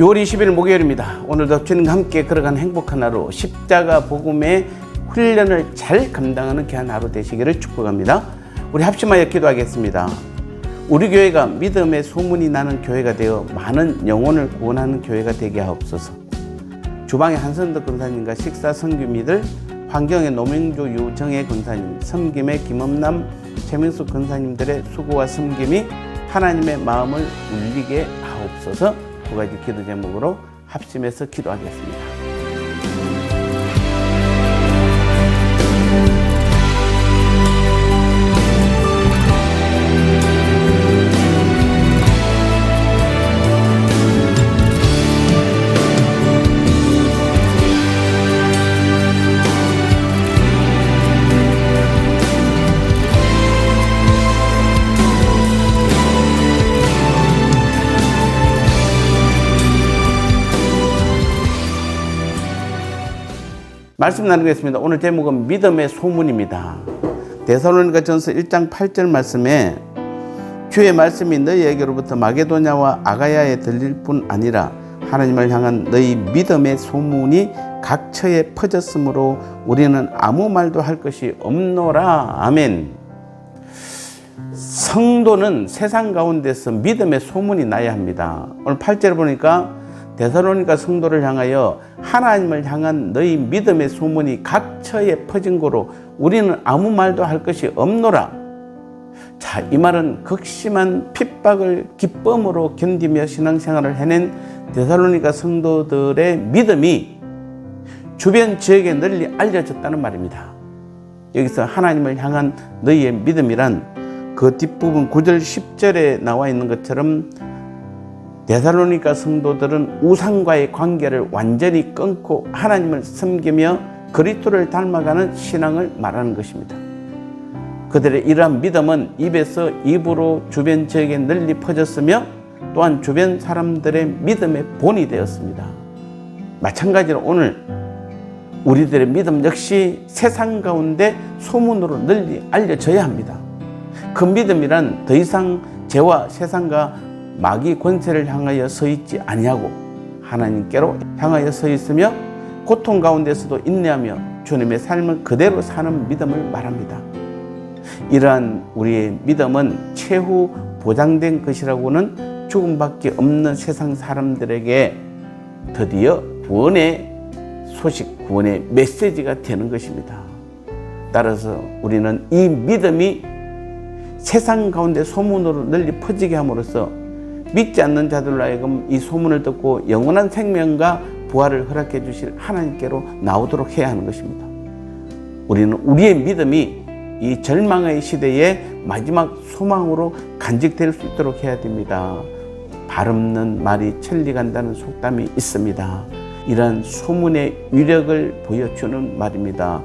6월 20일 목요일입니다. 오늘도 주님과 함께 걸어가는 행복한 하루 십자가 복음의 훈련을 잘 감당하는 귀한 하루 되시기를 축복합니다. 우리 합심하여 기도하겠습니다. 우리 교회가 믿음의 소문이 나는 교회가 되어 많은 영혼을 구원하는 교회가 되게 하옵소서. 주방의 한선덕 권사님과 식사 성규미들 환경의 노명조 유정혜 권사님, 섬김의 김엄남 최민수 권사님들의 수고와 섬김이 하나님의 마음을 울리게 하옵소서 두 가지 기도 제목으로 합심해서 기도하겠습니다. 말씀 나누겠습니다. 오늘 제목은 믿음의 소문입니다. 데살로니가 전서 1장 8절 말씀에 주의 말씀이 너희에게로부터 마게도냐와 아가야에 들릴 뿐 아니라 하나님을 향한 너희 믿음의 소문이 각처에 퍼졌으므로 우리는 아무 말도 할 것이 없노라. 아멘. 성도는 세상 가운데서 믿음의 소문이 나야 합니다. 오늘 8절 보니까 데살로니가 성도를 향하여 하나님을 향한 너희 믿음의 소문이 각처에 퍼진 거로 우리는 아무 말도 할 것이 없노라. 자, 이 말은 극심한 핍박을 기쁨으로 견디며 신앙생활을 해낸 데살로니가 성도들의 믿음이 주변 지역에 널리 알려졌다는 말입니다. 여기서 하나님을 향한 너희의 믿음이란 그 뒷부분 9절 10절에 나와 있는 것처럼 데살로니가 성도들은 우상과의 관계를 완전히 끊고 하나님을 섬기며 그리스도를 닮아가는 신앙을 말하는 것입니다. 그들의 이러한 믿음은 입에서 입으로 주변 지역에 널리 퍼졌으며 또한 주변 사람들의 믿음의 본이 되었습니다. 마찬가지로 오늘 우리들의 믿음 역시 세상 가운데 소문으로 널리 알려져야 합니다. 그 믿음이란 더 이상 죄와 세상과 마귀 권세를 향하여 서 있지 아니하고 하나님께로 향하여 서 있으며 고통 가운데서도 인내하며 주님의 삶을 그대로 사는 믿음을 말합니다. 이러한 우리의 믿음은 최후 보장된 것이라고는 죽음밖에 없는 세상 사람들에게 드디어 구원의 소식, 구원의 메시지가 되는 것입니다. 따라서 우리는 이 믿음이 세상 가운데 소문으로 널리 퍼지게 함으로써 믿지 않는 자들로 하여금 이 소문을 듣고 영원한 생명과 부활을 허락해 주실 하나님께로 나오도록 해야 하는 것입니다. 우리는 우리의 믿음이 이 절망의 시대의 마지막 소망으로 간직될 수 있도록 해야 됩니다. 발 없는 말이 천리 간다는 속담이 있습니다. 이러한 소문의 위력을 보여주는 말입니다.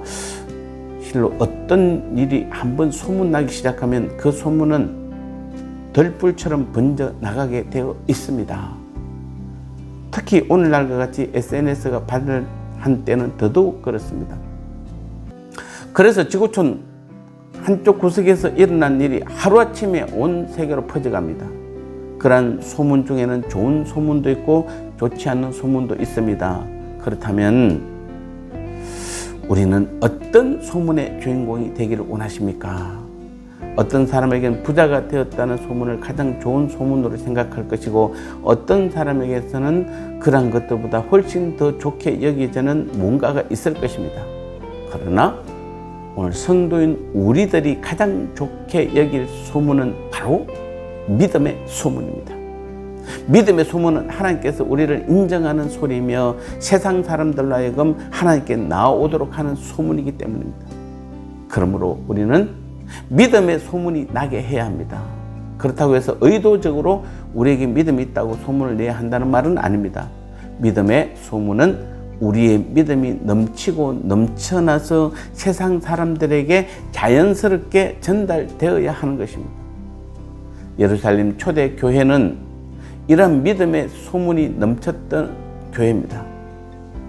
실로 어떤 일이 한번 소문나기 시작하면 그 소문은 덜불처럼 번져 나가게 되어 있습니다. 특히 오늘날과 같이 SNS가 발달한 때는 더더욱 그렇습니다. 그래서 지구촌 한쪽 구석에서 일어난 일이 하루아침에 온 세계로 퍼져갑니다. 그러한 소문 중에는 좋은 소문도 있고 좋지 않은 소문도 있습니다. 그렇다면 우리는 어떤 소문의 주인공이 되기를 원하십니까? 어떤 사람에게는 부자가 되었다는 소문을 가장 좋은 소문으로 생각할 것이고 어떤 사람에게서는 그러한 것들보다 훨씬 더 좋게 여기지는 뭔가가 있을 것입니다. 그러나 오늘 성도인 우리들이 가장 좋게 여길 소문은 바로 믿음의 소문입니다. 믿음의 소문은 하나님께서 우리를 인정하는 소리며 세상 사람들로 하여금 하나님께 나오도록 하는 소문이기 때문입니다. 그러므로 우리는 믿음의 소문이 나게 해야 합니다. 그렇다고 해서 의도적으로 우리에게 믿음이 있다고 소문을 내야 한다는 말은 아닙니다. 믿음의 소문은 우리의 믿음이 넘치고 넘쳐나서 세상 사람들에게 자연스럽게 전달되어야 하는 것입니다. 예루살렘 초대 교회는 이런 믿음의 소문이 넘쳤던 교회입니다.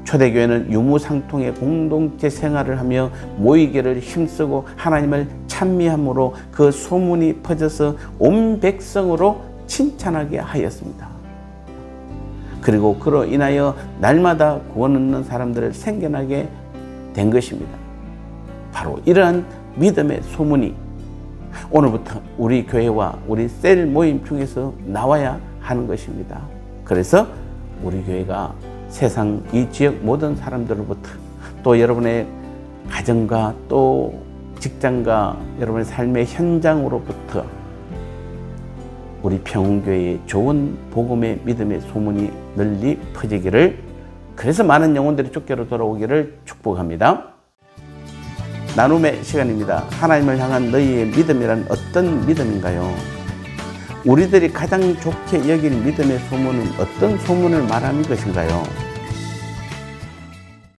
초대교회는 유무상통의 공동체 생활을 하며 모이기를 힘쓰고 하나님을 찬미함으로 그 소문이 퍼져서 온 백성으로 칭찬하게 하였습니다. 그리고 그로 인하여 날마다 구원 얻는 사람들을 생겨나게 된 것입니다. 바로 이러한 믿음의 소문이 오늘부터 우리 교회와 우리 셀 모임 중에서 나와야 하는 것입니다. 그래서 우리 교회가 세상 이 지역 모든 사람들로부터 또 여러분의 가정과 또 직장과 여러분의 삶의 현장으로부터 우리 평교회의 좋은 복음의 믿음의 소문이 널리 퍼지기를 그래서 많은 영혼들이 쫓겨로 돌아오기를 축복합니다. 나눔의 시간입니다. 하나님을 향한 너희의 믿음이란 어떤 믿음인가요? 우리들이 가장 좋게 여길 믿음의 소문은 어떤 소문을 말하는 것인가요?